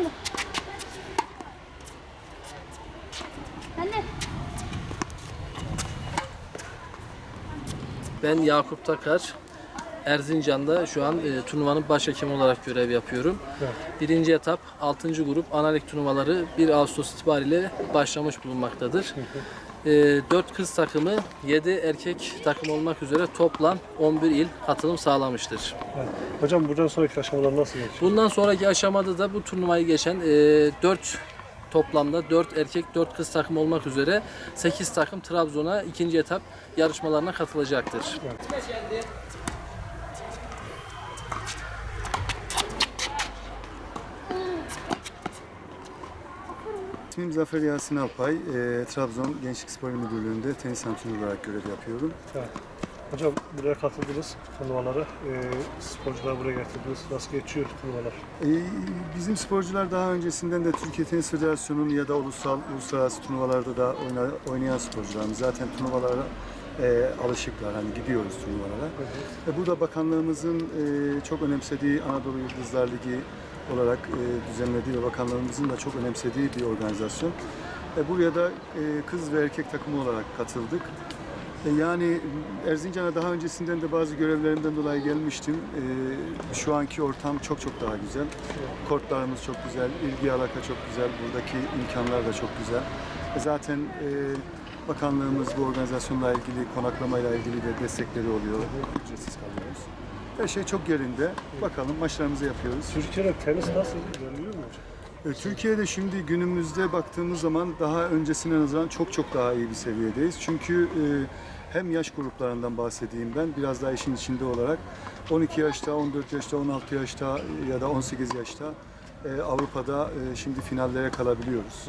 Anne. Anne. Ben Yakup Takar. Erzincan'da şu an e, turnuvanın başhakemi olarak görev yapıyorum. Evet. Birinci etap, altıncı grup analik turnuvaları 1 Ağustos itibariyle başlamış bulunmaktadır. 4 kız takımı 7 erkek takım olmak üzere toplam 11 il katılım sağlamıştır. Evet. Hocam buradan sonraki aşamalar nasıl geçiyor? Bundan sonraki aşamada da bu turnuvayı geçen e, 4 toplamda 4 erkek 4 kız takım olmak üzere 8 takım Trabzon'a ikinci etap yarışmalarına katılacaktır. İsmim Zafer Yasin Alpay. Eee, Trabzon Gençlik Spor Müdürlüğü'nde tenis antrenörü olarak görev yapıyorum. Evet. Hocam buraya katıldınız turnuvalara. Ee, sporcuları buraya getirdiniz. Nasıl geçiyor turnuvalar? Eee, bizim sporcular daha öncesinden de Türkiye Tenis Federasyonu'nun ya da ulusal, uluslararası turnuvalarda da oyna- oynayan sporcularımız. Zaten turnuvalara eee, alışıklar. Hani gidiyoruz turnuvalara. E, bu da bakanlığımızın eee, çok önemsediği Anadolu Yıldızlar Ligi olarak eee, düzenlediği ve bakanlığımızın da çok önemsediği bir organizasyon. E, buraya da eee, kız ve erkek takımı olarak katıldık. E, Yani Erzincan'a daha öncesinden de bazı görevlerimden dolayı gelmiştim. E, Şu anki ortam çok çok daha güzel. Kortlarımız çok güzel, ilgi alaka çok güzel, buradaki imkanlar da çok güzel. E, Zaten e, bakanlığımız bu organizasyonla ilgili, konaklamayla ilgili de destekleri oluyor. Ücretsiz kalıyoruz. Her şey çok yerinde. Bakalım maçlarımızı yapıyoruz. Türkiye'de tenis nasıl ilerliyor mu hocam? E, Türkiye'de şimdi günümüzde baktığımız zaman daha öncesine nazaran çok çok daha iyi bir seviyedeyiz. Çünkü e, hem yaş gruplarından bahsedeyim ben biraz daha işin içinde olarak 12 yaşta, 14 yaşta, 16 yaşta ya da 18 yaşta e, Avrupa'da e, şimdi finallere kalabiliyoruz.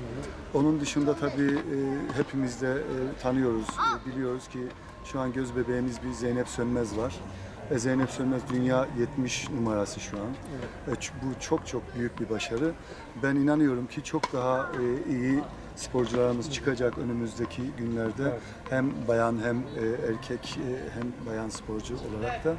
Onun dışında tabii e, hepimiz de e, tanıyoruz, e, biliyoruz ki şu an göz bebeğimiz bir Zeynep Sönmez var. E, Zeynep Sönmez dünya 70 numarası şu an. E, Bu çok çok büyük bir başarı. Ben inanıyorum ki çok daha e, iyi sporcularımız çıkacak önümüzdeki günlerde. Evet. Hem bayan hem e, erkek e, hem bayan sporcu olarak da.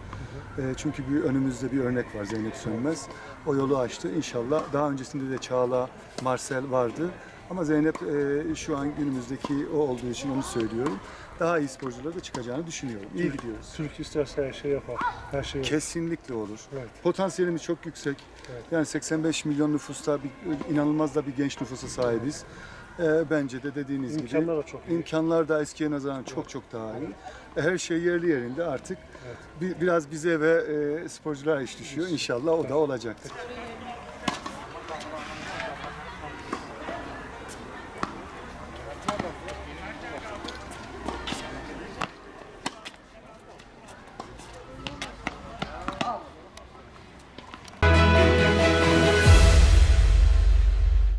E, Çünkü bir önümüzde bir örnek var Zeynep Sönmez. O yolu açtı. İnşallah daha öncesinde de Çağla, Marcel vardı. Ama Zeynep e, şu an günümüzdeki o olduğu için onu söylüyorum. Daha iyi sporcular da çıkacağını düşünüyorum. İyi gidiyoruz. Türk isterse her şey yapar. Her şey Kesinlikle olur. Evet. Potansiyelimiz çok yüksek. Evet. Yani 85 milyon nüfusta bir, inanılmaz da bir genç nüfusa sahibiz. Ee, bence de dediğiniz İmkanlar gibi da çok iyi. imkanlar da eskiye nazaran çok çok daha iyi. E, Her şey yerli yerinde artık. Bir- biraz bize ve e, sporculara iş düşüyor. İnşallah o da olacaktır.